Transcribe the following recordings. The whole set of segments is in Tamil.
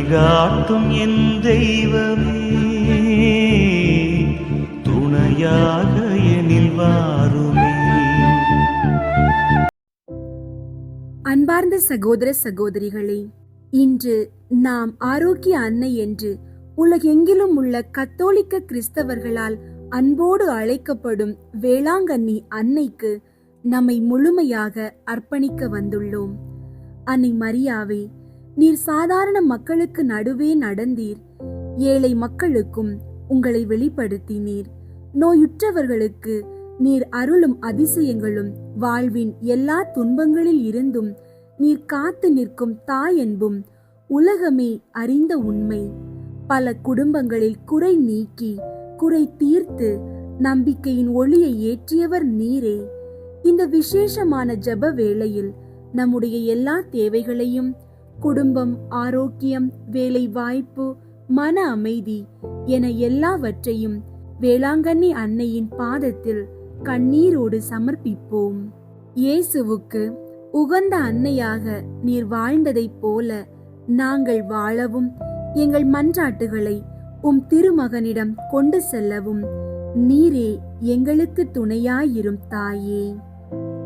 வழிகாட்டும் என் தெய்வமே. துணையாக எனில் வாருமே. அன்பார்ந்த சகோதர சகோதரிகளே இன்று நாம் ஆரோக்கிய அன்னை என்று உலகெங்கிலும் உள்ள கத்தோலிக்க கிறிஸ்தவர்களால் அன்போடு அழைக்கப்படும் வேளாங்கண்ணி அன்னைக்கு நம்மை முழுமையாக அர்ப்பணிக்க வந்துள்ளோம். அன்னை மரியாவே நீர் சாதாரண மக்களுக்கு நடுவே நடந்தீர். ஏழை மக்களுக்கும் உங்களை வெளிப்படுத்தினீர். நோயுற்றவர்களுக்கு நீர் அருளும் அதிசயங்களும் வாழ்வின் எல்லா துன்பங்களில் இருந்தும் நீர் காத்து நிற்கும் தாய் என்பும் உலகமே அறிந்த உண்மை. பல குடும்பங்களில் குறை நீக்கி குறை தீர்த்து நம்பிக்கையின் ஒளியை ஏற்றியவர் நீரே. இந்த விசேஷமான ஜெப வேளையில் நம்முடைய எல்லா தேவைகளையும் குடும்பம் ஆரோக்கியம் வேலை வாய்ப்பு மன அமைதி என எல்லாவற்றையும் வேளாங்கண்ணி அன்னையின் பாதத்தில் கண்ணீரோடு சமர்ப்பிப்போம். இயேசுவுக்கு உகந்த அன்னையாக நீர் வாழ்ந்ததைப் போல நாங்கள் வாழவும் எங்கள் மன்றாட்டுகளை உம் திருமகனிடம் கொண்டு செல்லவும் நீரே எங்களுக்கு துணையாயிரும் தாயே.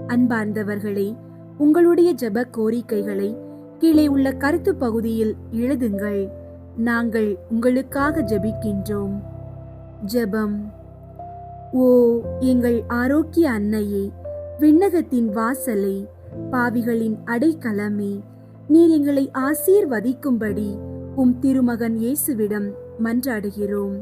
அன்பார்ந்தவர்களே உங்களுடைய ஜப கோரிக்கைகளை கீழே உள்ள கருத்து பகுதியில் எழுதுங்கள். நாங்கள் உங்களுக்காக ஜெபிக்கின்றோம். ஜெபம். ஓ எங்கள் ஆரோக்கிய அன்னையே விண்ணகத்தின் வாசலை பாவிகளின் அடைக்கலமே நீர் எங்களை ஆசீர்வதிக்கும்படி உம் திருமகன் இயேசுவிடம் மன்றாடுகிறோம்.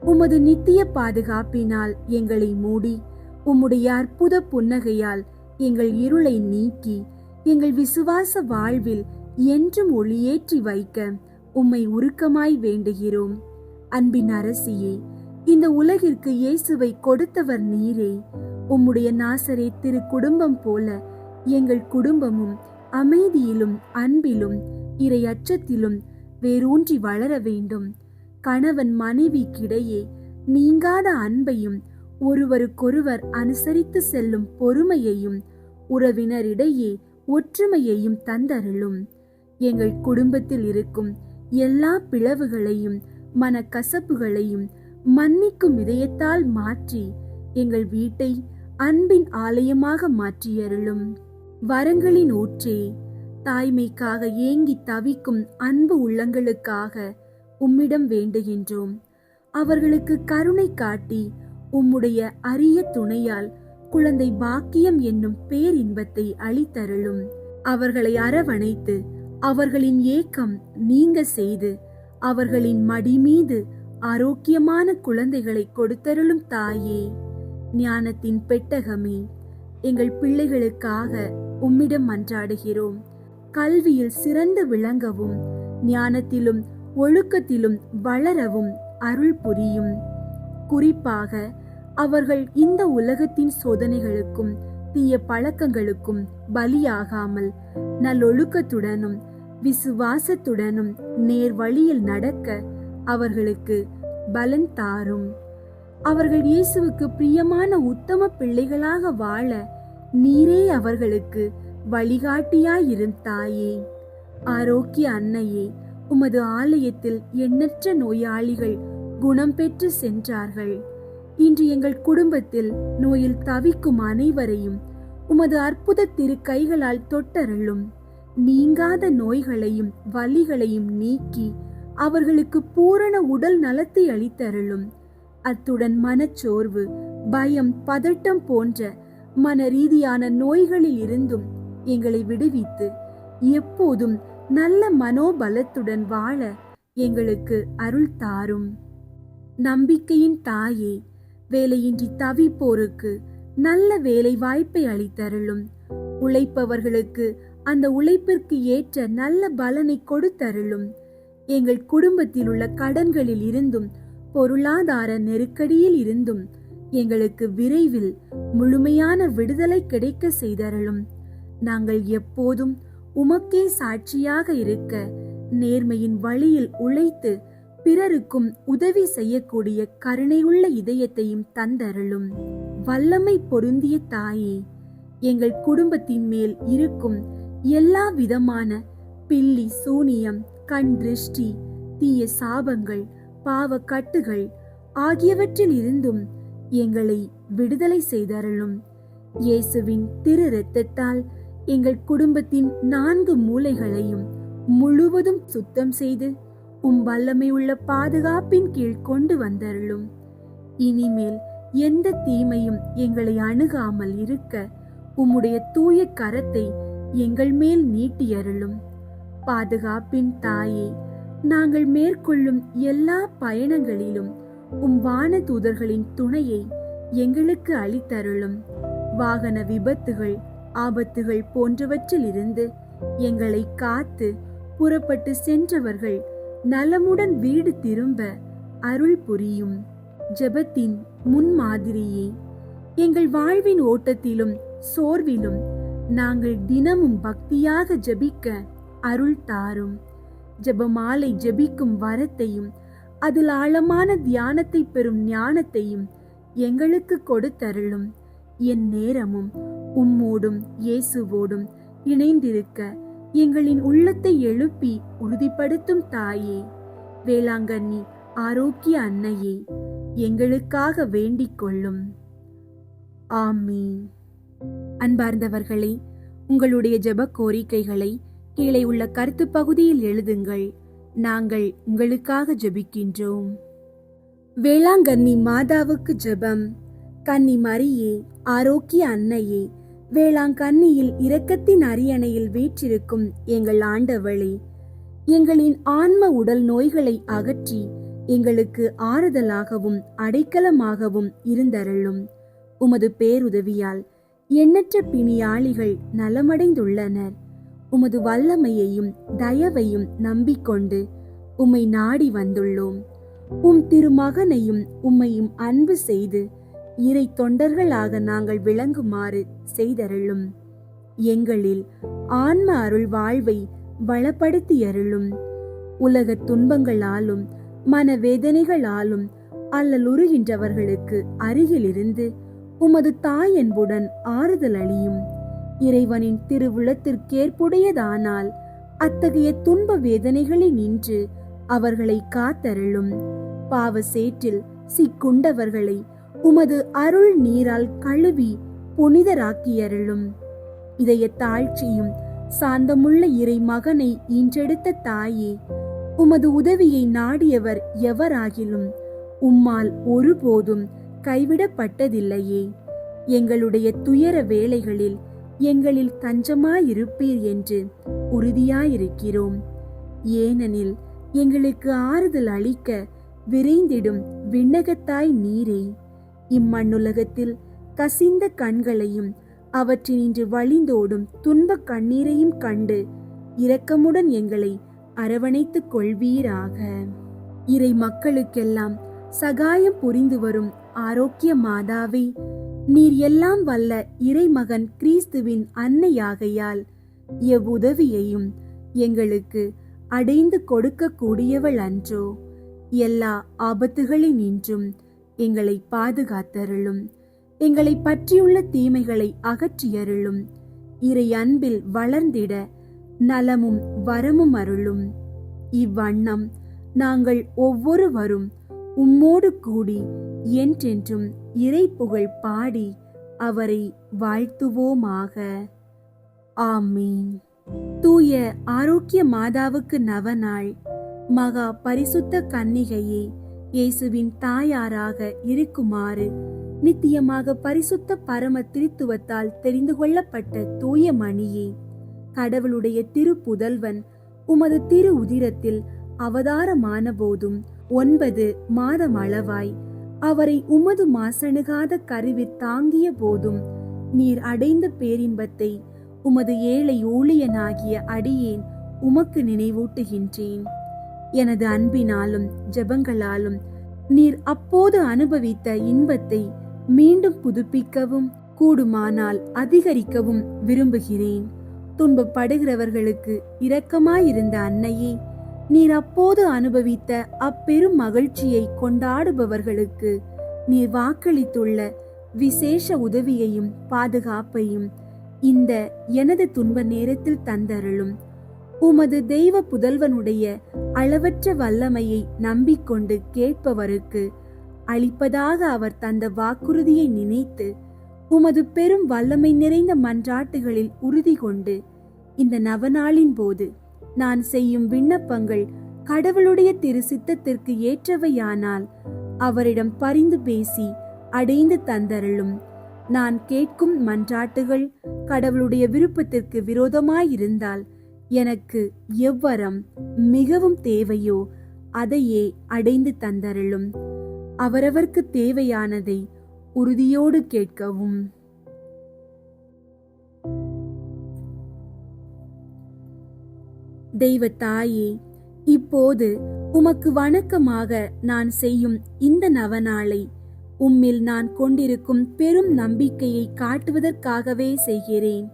உமது நித்திய பாதுகாப்பினால் எங்களை மூடி உம்முடைய அற்புத புன்னகையால் எங்கள் இருளை நீக்கி எங்கள் விசுவாச வாழ்வில் என்றும் ஒளியேற்றி வைக்க உம்மை உருக்கமாய் வேண்டுகிறோம். அன்பின் அரசியே இந்த உலகிற்கு இயேசுவை கொடுத்தவர் நீரே. உம்முடைய நாசரே திரு குடும்பம் போல எங்கள் குடும்பமும் அமைதியிலும் அன்பிலும் இறை அச்சத்திலும் வேரூன்றி வளர வேண்டும். கணவன் மனைவிக்கிடையே நீங்காத அன்பையும் ஒருவருக்கொருவர் அனுசரித்து செல்லும் பொறுமையையும் உறவினரிடையே ஒற்றுமையையும் தந்தருளும். எங்கள் குடும்பத்தில் இருக்கும் எல்லா பிளவுகளையும் மனக்கசப்புகளையும் மன்னிக்கும் இதயத்தால் மாற்றி எங்கள் வீட்டை அன்பின் ஆலயமாக மாற்றியருளும். வரங்களின் ஊற்றே தாய்மைக்காக ஏங்கி தவிக்கும் அன்பு உள்ளங்களுக்காக உம்மிடம் வேண்டுகின்றோம். அவர்களுக்கு கருணை காட்டி உம்முடைய அரிய துணையால் குழந்தை பாக்கியம் என்னும் பேரின்பத்தை அளித்தருளும். அவர்களை அரவணைத்து அவர்களின் ஏக்கம் நீங்க செய்து அவர்களின் மடி மீது ஆரோக்கியமான குழந்தைகளை கொடுத்தருளும் தாயே. ஞானத்தின் பெட்டகமே எங்கள் பிள்ளைகளுக்காக உம்மிடம் மன்றாடுகிறோம் கல்வியில் சிறந்து விளங்கவும் ஞானத்திலும் ஒழுக்கத்திலும் வளரவும் அருள் புரியும். குறிப்பாக அவர்கள் இந்த உலகத்தின் சோதனைகளுக்கும் தீய பழக்கங்களுக்கும் பலியாகாமல் நல்லொழுக்கத்துடனும் விசுவாசத்துடனும் நேர் வழியில் நடக்க அவர்களுக்கு பலன் தாரும். அவர்கள் இயேசுவுக்கு பிரியமான உத்தம பிள்ளைகளாக வாழ நீரே அவர்களுக்கு வழிகாட்டியாயிரும் தாயே. ஆரோக்கிய அன்னையே உமது ஆலயத்தில் எண்ணற்ற நோயாளிகள் குணம் பெற்று சென்றார்கள். இன்று எங்கள் குடும்பத்தில் நோயில் தவிக்கும் அனைவரையும் உமது அற்புத திரு கைகளால் தொட்டருளும். நீங்காத நோய்களையும் வலிகளையும் நீக்கி அவர்களுக்கு பூரண உடல் நலத்தை அளித்தருளும். அத்துடன் மனச்சோர்வு பயம் பதட்டம் போன்ற மன ரீதியான நோய்களில் இருந்தும் எங்களை விடுவித்து எப்போதும் நல்ல மனோபலத்துடன் வாழ எங்களுக்கு அருள் தாரும். நம்பிக்கையின் தாயே வேலையின்றி தவிப்போருக்கு நல்ல வேலை வாய்ப்பை அளித்தருளும். உழைப்பவர்களுக்கு அந்த உழைப்பிற்கு ஏற்ற நல்ல பலனை கொடுத்தருளும். எங்கள் குடும்பத்தில் உள்ள கடன்களில் இருந்தும் பொருளாதார நெருக்கடியில் இருந்தும் எங்களுக்கு விரைவில் முழுமையான விடுதலை கிடைக்க செய்தருளும். நாங்கள் எப்போதும் உமக்கே சாட்சியாக இருக்க நேர்மையின் வழியில் உழைத்து பிறருக்கும் உதவி செய்யக்கூடிய கருணையுள்ள இதயத்தையும் தந்தருளும். வல்லமை பொருந்திய தாயே எங்கள் குடும்பத்தின் மேல் இருக்கும் எல்லா விதமான பில்லி சூனியம் கண் திருஷ்டி தீய சாபங்கள் பாவ கட்டுகள் ஆகியவற்றில் இருந்தும் எங்களை விடுதலை செய்தருளும். இயேசுவின் திரு இரத்தத்தால் எங்கள் குடும்பத்தின் நான்கு மூலைகளையும் முழுவதும் சுத்தம் செய்து உம் வல்லமை உள்ள பாதுகாப்பின் கீழ் கொண்டு வந்தருளும். இனிமேல் எந்த தீமையும் எங்களை அணுகாமல் இருக்க உம்முடைய தூய கரத்தை எங்கள் மேல் நீட்டியருளும் பாதுகாப்பின் தாயே நாங்கள் மேற்கொள்ளும் எல்லா பயணங்களிலும் உம் வான தூதர்களின் துணையை எங்களுக்கு அளித்தருளும். வாகன விபத்துகள் ஆபத்துகள் போன்றவற்றிலிருந்து எங்களை காத்து புறப்பட்டு சென்றவர்கள் நலமுடன் வீடு திரும்ப அருள் புரியும். ஜெபத்தின் முன்மாதிரியே எங்கள் வாழ்வின் ஓட்டத்திலும் சோர்விலும் நாங்கள் தினமும் பக்தியாக ஜெபிக்க அருள் தாரும். ஜெபமாலை ஜெபிக்கும் வரத்தையும் அதில் ஆழமான தியானத்தை பெறும் ஞானத்தையும் எங்களுக்கு கொடுத்தருளும். என் நேரமும் உம்மோடும் இயேசுவோடும் இணைந்திருக்க எங்களின் உள்ளத்தை எழுப்பி உறுதிப்படுத்தும் தாயே. வேளாங்கண்ணி ஆரோக்கிய அன்னையே எங்களுக்காக வேண்டிக் கொள்ளும். ஆமீன். அன்பார்ந்தவர்களே உங்களுடைய ஜெப கோரிக்கைகளை கீழே உள்ள கருத்து பகுதியில் எழுதுங்கள். நாங்கள் உங்களுக்காக ஜெபிக்கின்றோம். வேளாங்கண்ணி மாதாவுக்கு ஜெபம். கன்னி மரியே ஆரோக்கிய அன்னையே வேளாங்கண்ணியில் இரக்கத்தின் அரியணையில் வீற்றிருக்கும் எங்கள் ஆண்டவளே எங்களின் ஆன்ம உடல் நோய்களை அகற்றி எங்களுக்கு ஆறுதலாகவும் அடைக்கலமாகவும் இருந்தருளும். உமது பேருதவியால் எண்ணற்ற பிணியாளிகள் நலமடைந்துள்ளனர். உமது வல்லமையையும் தயவையும் நம்பிக்கொண்டு உம்மை நாடி வந்துள்ளோம். உம் திருமகனையும் உம்மையும் அன்பு செய்து இறை தொண்டர்களாக நாங்கள் விளங்குமாறு செய்தருளும். எங்களில் ஆன்ம அருள் வாழ்வை வளப்படுத்தியருளும். உலக துன்பங்களாலும் மனவேதனைகளாலும் அல்லலுறுகின்றவர்களுக்கு அருகிலிருந்து உமது தாய் என்புடன் ஆறுதல் அளியும். இறைவனின் திருவிழத்திற்கேற்புடையதானால் அத்தகைய துன்ப வேதனைகளை நின்று அவர்களை காத்தருளும். பாவ சேற்றில் சிக்குண்டவர்களை உமது அருள் நீரால் கழுவி புனிதராக்கியருளும். இதய தாழ்ச்சியும் சாந்தமுள்ள இறை மகனை ஈன்றெடுத்த தாயே உமது உதவியை நாடியவர் எவராகிலும் உம்மால் ஒருபோதும் கைவிடப்பட்டதில்லையே. எங்களுடைய துயர வேளைகளில் எங்களில் தஞ்சமாயிருப்பீர் என்று உறுதியாயிருக்கிறோம். ஏனெனில் எங்களுக்கு ஆறுதல் அளிக்க விரைந்திடும் விண்ணகத்தாய் நீரே. இம்மண்ணுலகத்தில் கசிந்த கண்களையும் அவற்றினின்று வழிந்தோடும் துன்ப கண்ணீரையும் கண்டு இரக்கமுடன் எங்களை அரவணைத்துக் கொள்வீராக. இறை மக்களுக்கெல்லாம் சகாயம் புரிந்து வரும் ஆரோக்கிய மாதாவே நீர் எல்லாம் வல்ல இறைமகன் கிறிஸ்துவின் அன்னையாகையால் எவ்வுதவியையும் எங்களுக்கு அடைந்து கொடுக்க கூடியவள் அன்றோ. எல்லா ஆபத்துகளின் நின்றும் எங்களை பாதுகாத்தருளும். எங்களை பற்றியுள்ள தீமைகளை அகற்றியருளும். இறை அன்பில் வளர்ந்திட நலமும் வரமும் அருளும். இவ்வண்ணம் நாங்கள் ஒவ்வொருவரும் உம்மோடு கூடி என்றென்றும் இறை புகழ் பாடி அவரை வாழ்த்துவோமாக. ஆமீன். தூய ஆரோக்கிய மாதாவுக்கு நவநாள் மகா பரிசுத்த கன்னிகையே இயேசுவின் தாயாராக இருக்குமாறு நித்தியமாக பரிசுத்த பரம திருத்துவத்தால் தெரிந்து கொள்ளப்பட்ட தூய மணியே கடவுளுடைய திருப்புதல்வன் உமது திரு உதிரத்தில் அவதாரமான போதும் ஒன்பது மாதம் அளவாய். அவரை உமது மாசணுகாத கருவி தாங்கிய போதும் நீர் அடைந்த பேரின்பத்தை உமது ஏழை ஊழியனாகிய அடியேன் உமக்கு நினைவூட்டுகின்றேன். எனது அன்பினாலும் ஜெபங்களாலும் நீர் அப்போது அனுபவித்த இன்பத்தை மீண்டும் புதுப்பிக்கவும் கூடுமானால் அதிகரிக்கவும் விரும்புகிறேன். துன்பப்படுகிறவர்களுக்கு இரக்கமாயிருந்த அன்னையே நீர் அப்போது அனுபவித்த அப்பெரும் மகிழ்ச்சியை கொண்டாடுபவர்களுக்கு நீர் வாக்களித்துள்ள விசேஷ உதவியையும் பாதுகாப்பையும் இந்த எனது துன்ப நேரத்தில் தந்தருளும். உமது தெய்வ புதல்வனுடைய அளவற்ற வல்லமையை நம்பிக்கொண்டு கேட்பவருக்கு அளிப்பதாக அவர் தந்த வாக்குறுதியை நினைத்து உமது பெரும் வல்லமை நிறைந்த மன்றாட்டுகளில் உறுதி கொண்டு இந்த நவநாளின் போது நான் செய்யும் விண்ணப்பங்கள் கடவுளுடைய திரு சித்தத்திற்கு ஏற்றவையானால் அவரிடம் பரிந்து பேசி அடைந்து தந்தருளும். நான் கேட்கும் மன்றாட்டுகள் கடவுளுடைய விருப்பத்திற்கு விரோதமாயிருந்தால் எனக்கு எவ்வரம் மிகவும் தேவையோ அதையே அடைந்து தந்தருளும். அவரவர்க்கு தேவையானதை உறுதியோடு கேட்கவும். தெய்வ தாயே இப்போது உமக்கு வணக்கமாக நான் செய்யும் இந்த நவநாளை உம்மில் நான் கொண்டிருக்கும் பெரும் நம்பிக்கையை காட்டுவதற்காகவே செய்கிறேன்.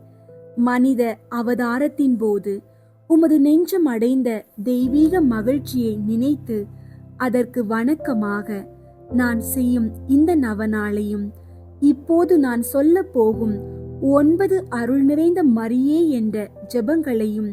மனித அவதாரத்தின் போது உமது நெஞ்சம் அடைந்த தெய்வீக மகிழ்ச்சியை நினைத்து அதற்கு வணக்கமாக நான் செய்யும் இந்த நவநாளையும் இப்போது நான் சொல்ல போகும் ஒன்பது அருள் நிறைந்த மரியே என்ற ஜெபங்களையும்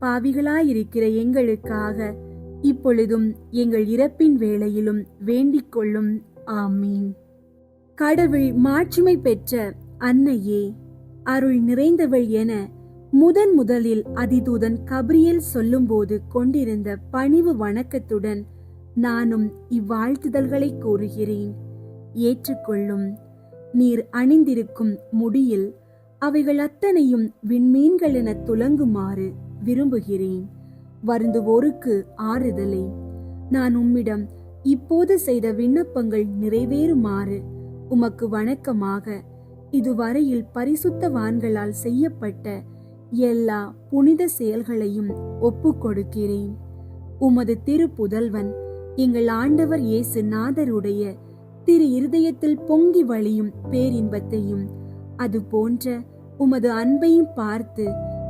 பாவிகளாயிருக்கிற எங்களுக்காக இப்பொழுதும் எங்கள் இறப்பின் வேளையிலும் வேண்டிக் கொள்ளும் ஆமீன். கடவுள் மாட்சிமை பெற்ற அன்னையே அருள் நிறைந்தவள் என முதன் முதலில் அதிதூதன் கபிரியல் சொல்லும்போது கொண்டிருந்த பணிவு வணக்கத்துடன் நானும் இவ்வாழ்த்துதல்களை கூறுகிறேன். ஏற்றுக்கொள்ளும். நீர் அணிந்திருக்கும் முடியில் அவைகள் அத்தனையும் விண்மீன்கள் என துலங்குமாறு விரும்புகிறேன். வருந்துவோருக்கு ஆறுதலை. நான் உம்மிடம் இப்போது செய்த விண்ணப்பங்கள் நிறைவேறுமாறு உமக்கு வணக்கமாக. இதுவரையில் பரிசுத்தவான்களால் செய்யப்பட்ட எல்லா புனித செயல்களையும் ஒப்புக்கொடுக்கிறேன் உமது திருப்புதல்வன் எங்கள் ஆண்டவர் இயேசு நாதருடைய திரு இருதயத்தில் பொங்கி வழியும் பேரின்பத்தையும் அது போன்ற உமது அன்பையும் பார்த்து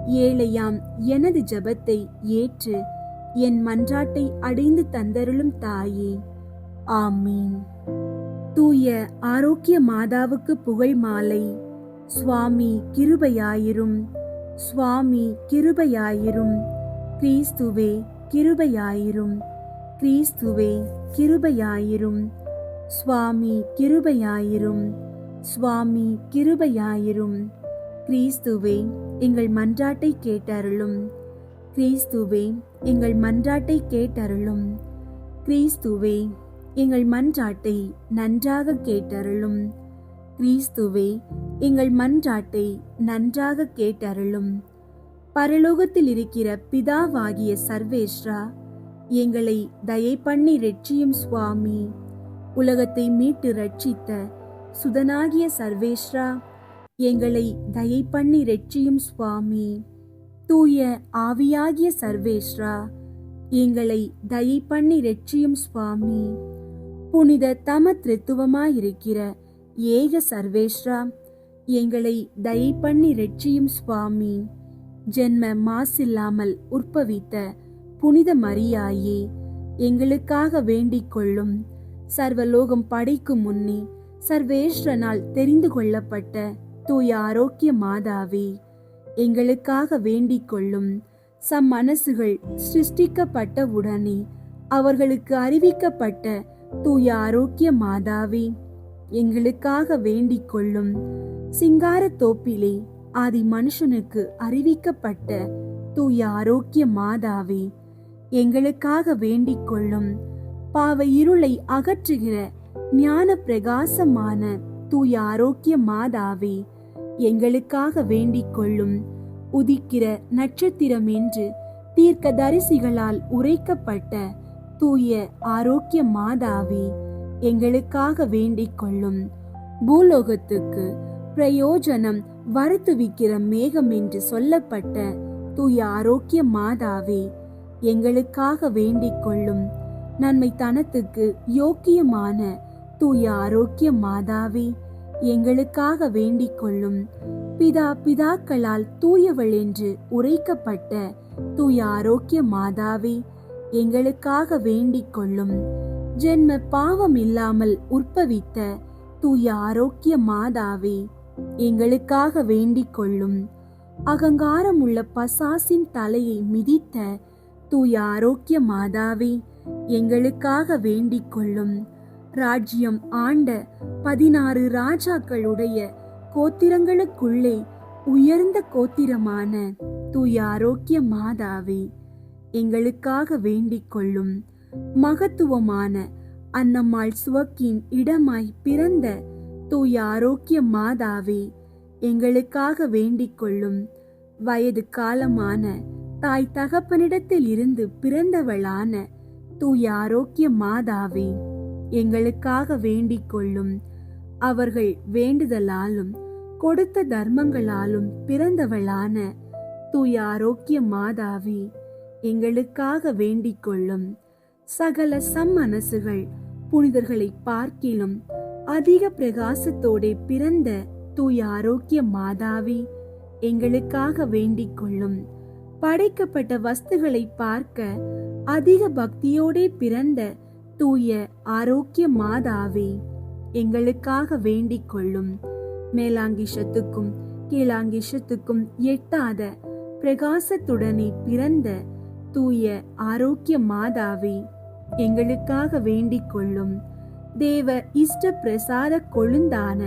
ஏழையாம் எனது ஜெபத்தை ஏற்று என் மன்றாட்டை அடைந்து தந்தருளும் தாயே. ஆமீன். தூய ஆரோக்கிய மாதாவுக்கு புகழ் மாலை. சுவாமி கிருபையாயிரும். சுவாமி கிருபையாயிரும். கிறிஸ்துவே கிருபையாயிரும். கிறிஸ்துவே கிருபையாயிரும். சுவாமி கிருபையாயிரும். சுவாமி கிருபையாயிரும். கிறிஸ்துவே எங்கள் மன்றாட்டை கேட்டருளும். கிறிஸ்துவே எங்கள் மன்றாட்டை கேட்டருளும். கிறிஸ்துவே எங்கள் மன்றாட்டை நன்றாக கேட்டருளும். கிறிஸ்துவே எங்கள் மன்றாட்டை நன்றாக கேட்டருளும். பரலோகத்தில் இருக்கிற பிதாவாகிய சர்வேஸ்ரா எங்களை தயை பண்ணி ரட்சியும் சுவாமி. உலகத்தை மீட்டு ரட்சித்த சுதனாகிய சர்வேஸ்ரா எங்களை தயை பண்ணி ரெட்சியும் சுவாமி. தூய ஆவியாகிய சர்வேஸ்ரா எங்களை தயை பண்ணி ரெட்சியும் சுவாமி. புனித தம திருத்துவமாயிருக்கிற ஏக சர்வேஸ்ரா எங்களை தயை பண்ணி ரெட்சியும் சுவாமி. ஜென்ம மாசில்லாமல் உற்பவித்த புனித மரியாயே எங்களுக்காக வேண்டிக் கொள்ளும் சர்வலோகம் படைக்கும் முன்னே சர்வேஸ்வரனால் தெரிந்து கொள்ளப்பட்ட தூய ஆரோக்கிய மாதாவே எங்களுக்காக வேண்டிக் கொள்ளும் சம் மனசுகள் சிருஷ்டிக்கப்பட்ட உடனே அவர்களுக்கு அறிவிக்கப்பட்ட தூய ஆரோக்கிய மாதாவே எங்களுக்காக வேண்டிக் கொள்ளும் சிங்கார தோப்பிலே ஆதி மனுஷனுக்கு அறிவிக்கப்பட்ட தூய ஆரோக்கிய மாதாவே எங்களுக்காக வேண்டிக் கொள்ளும் பாவ இருளை அகற்றுகிற ஞான பிரகாசமான தூய ஆரோக்கிய மாதாவே எங்களுக்காக வேண்டிக் கொள்ளும் உதிக்கிற நட்சத்திரம் என்று தீர்க்க தரிசிகளால் உரைக்கப்பட்ட தூய ஆரோக்கிய மாதாவே எங்களுக்காக வேண்டிக் கொள்ளும் பூலோகத்துக்கு பிரயோஜனம் வருத்துவிக்கிற மேகம் என்று சொல்லப்பட்ட தூய ஆரோக்கிய மாதாவே எங்களுக்காக வேண்டிக் கொள்ளும் நன்மை தனத்துக்கு யோக்கியமான தூய ஆரோக்கிய மாதாவே எங்களுக்காக வேண்டிக் கொள்ளும். பிதா பிதாக்களால் தூயவள் என்று உரைக்கப்பட்ட தூய ஆரோக்கிய மாதாவே எங்களுக்காக வேண்டிக் கொள்ளும். ஜென்ம பாவம் இல்லாமல் உற்பவித்த தூய ஆரோக்கிய மாதாவே எங்களுக்காக வேண்டிக் கொள்ளும். அகங்காரம் உள்ள பசாசின் தலையை மிதித்த தூய ஆரோக்கிய மாதாவே எங்களுக்காக வேண்டிக் கொள்ளும். ராஜ்யம் ஆண்ட பதினாறு ராஜாக்களுடைய கோத்திரங்களுக்குள்ளே உயர்ந்த கோத்திரமான தூய ஆரோக்கிய மாதாவே எங்களுக்காக வேண்டிக் கொள்ளும் மகத்துவமான அன்னம்மாள் சுவக்கின் இடமாய் பிறந்த தூய ஆரோக்கிய மாதாவே எங்களுக்காக வேண்டிக் கொள்ளும் வயது காலமான தாய் தகப்பனிடத்தில் இருந்து பிறந்தவளான தூய ஆரோக்கிய மாதாவே. எங்களுக்காக வேண்டிக் கொள்ளும் அவர்கள் வேண்டுதலாலும் கொடுத்த தர்மங்களாலும் பிறந்தவளான தூய ஆரோக்கிய மாதாவே எங்களுக்காக வேண்டிக் கொள்ளும் சகல சம்மனசுகள் புனிதர்களை பார்க்கிலும் அதிக பிரகாசத்தோடே பிறந்த தூய ஆரோக்கிய மாதாவே எங்களுக்காக வேண்டிக் கொள்ளும் படைக்கப்பட்ட வஸ்துகளை பார்க்க அதிக பக்தியோடே பிறந்த தூய ஆரோக்கிய மாதாவே எங்களுக்காக வேண்டிக் கொள்ளும் மேலாங்கிஷத்துக்கும் கீழாங்கிஷத்துக்கும் எட்டாத பிரகாசத்துடனே பிறந்த தூய ஆரோக்கிய மாதாவே எங்களுக்காக வேண்டிக் கொள்ளும் தேவ இஷ்ட பிரசாத கொழுந்தான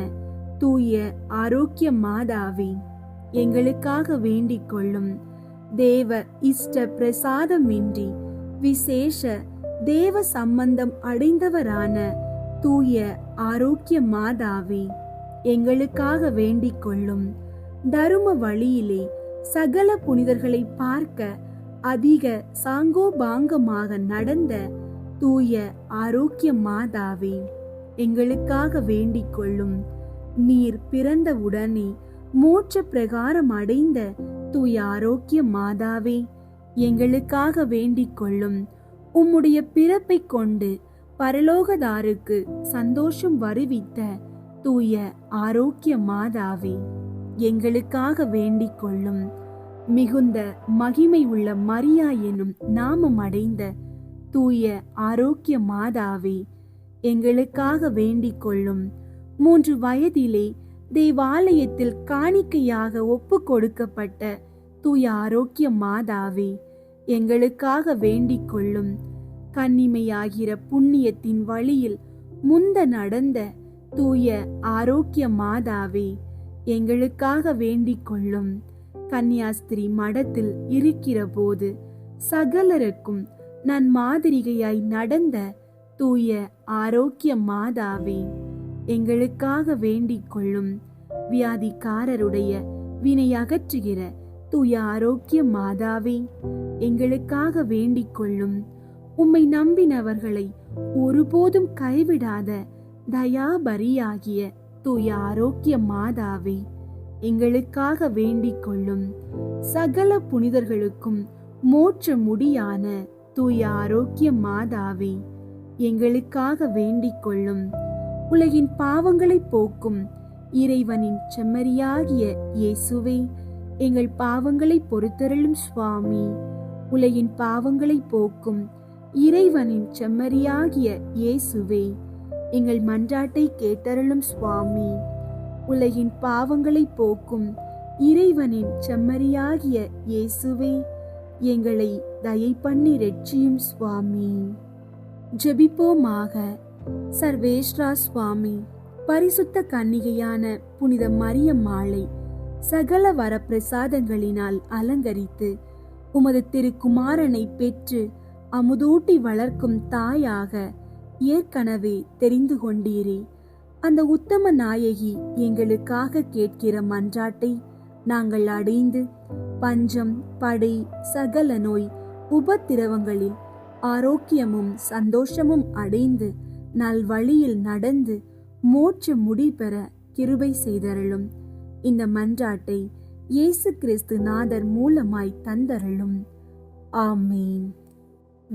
தூய ஆரோக்கிய மாதாவே எங்களுக்காக வேண்டிக் கொள்ளும் தேவ இஷ்ட பிரசாதமின்றி விசேஷ தேவ சம்பந்தம் அடைந்தவரான தூய ஆரோக்கிய மாதாவே எங்களுக்காக வேண்டிக் கொள்ளும் தரும வழியிலே சகல புனிதர்களை பார்க்க அதிக சாங்கோபாங்கமாக நடந்த தூய ஆரோக்கிய மாதாவே எங்களுக்காக வேண்டிக் கொள்ளும் நீர் பிறந்தவுடனே மோட்ச பிரகாரம் அடைந்த தூய ஆரோக்கிய மாதாவே எங்களுக்காக வேண்டிக் கொள்ளும் உம்முடைய பிறப்பை கொண்டு பரலோகதாருக்கு சந்தோஷம் வருவித்த தூய ஆரோக்கிய மாதாவே எங்களுக்காக வேண்டிக் கொள்ளும் மிகுந்த மகிமை உள்ள மரியா எனும் நாமம் அடைந்த தூய ஆரோக்கிய மாதாவே எங்களுக்காக வேண்டிக் கொள்ளும் மூன்று வயதிலே தேவாலயத்தில் காணிக்கையாக ஒப்பு கொடுக்கப்பட்ட தூய ஆரோக்கிய மாதாவே எங்களுக்காக வேண்டிக் கொள்ளும். கன்னிமையாகிற புண்ணியத்தின் வழியில் முந்த நடந்த தூய ஆரோக்கிய மாதாவே எங்களுக்காக வேண்டிக் கொள்ளும். கன்னியாஸ்திரி மடத்தில் இருக்கிற போது சகலருக்கும் நான் மாதிரிகையாய் நடந்த தூய ஆரோக்கிய மாதாவே எங்களுக்காக வேண்டிக் கொள்ளும். வியாதிக்காரருடைய வினை அகற்றுகிற தூய ஆரோக்கிய மாதாவே எங்களுக்காக வேண்டிக் கொள்ளும் உம்மை நம்பினவர்களை ஒருபோதும் கைவிடாத தயாபரியாகிய தூய ஆரோக்கிய மாதாவே எங்களுக்காக வேண்டிக் கொள்ளும் சகல புனிதர்களுக்கும் மோட்ச முடியான தூய ஆரோக்கிய மாதாவே எங்களுக்காக வேண்டிக் கொள்ளும் உலகின் பாவங்களை போக்கும் இறைவனின் செம்மறியாகிய இயேசுவே எங்கள் பாவங்களை பொறுத்தருளும் சுவாமி. உலகின் பாவங்களை போக்கும் இறைவனின் செம்மறியாகிய இயேசுவே எங்கள் மன்றாட்டை கேட்டருளும் சுவாமி. உலகின் பாவங்களை போக்கும் இறைவனின் செம்மறியாகிய இயேசுவே எங்களை தயை பண்ணி ரட்சியும் சுவாமி. ஜெபிப்போமாக. சர்வேஸ்ரா சுவாமி பரிசுத்த கன்னிகையான புனித மாலை சகல வரப்பிரசாதங்களினால் அலங்கரித்து உமது திருக்குமாரனை பெற்று அமுதூட்டி வளர்க்கும் தாயாக ஏற்கனவே தெரிந்து கொண்டீரே. அந்த உத்தம நாயகி எங்களுக்காக கேட்கிற மன்றாட்டை நாங்கள் அடைந்து பஞ்சம் படை சகல நோய் உபத்திரவங்களில் ஆரோக்கியமும் சந்தோஷமும் அடைந்து நல்வழியில் நடந்து மோட்ச முடி பெற கிருபை செய்தருளும். இந்த மன்றாட்டை இயேசு கிறிஸ்து நாதர் மூலமாய் தந்தருளும். ஆமீன்.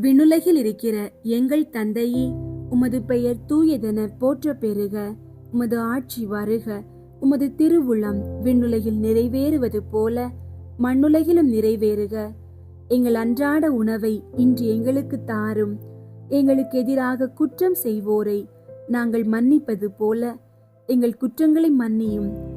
விண்ணுலகில் இருக்கிற எங்கள் தந்தையே உமது பெயர் தூயதென போற்ற பெறுக உமது ஆட்சி வருக உமது திருவுளம் விண்ணுலகில் நிறைவேறுவது போல மண்ணுலகிலும் நிறைவேறுக. எங்கள் அன்றாட உணவை இன்று எங்களுக்கு தாரும். எங்களுக்கு எதிராக குற்றம் செய்வோரை நாங்கள் மன்னிப்பது போல எங்கள் குற்றங்களை மன்னியும்.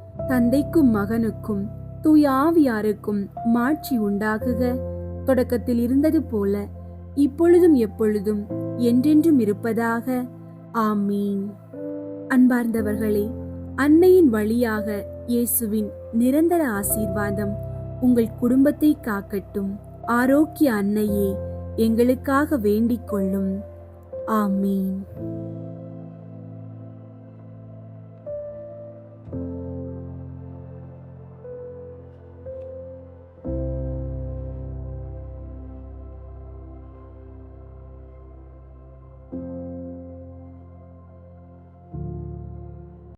தந்தைக்கும் மகனுக்கும் தூய ஆவியாருக்கும் மாட்சி உண்டாகுக. தொடக்கத்தில் இருந்தது போல இப்பொழுதும் எப்பொழுதும் என்றென்றும் இருப்பதாக. ஆமீன். அன்பார்ந்தவர்களே அன்னையின் வழியாக இயேசுவின் நிரந்தர ஆசீர்வாதம் உங்கள் குடும்பத்தை காக்கட்டும். ஆரோக்கிய அன்னையே எங்களுக்காக வேண்டிக் கொள்ளும். ஆமீன்.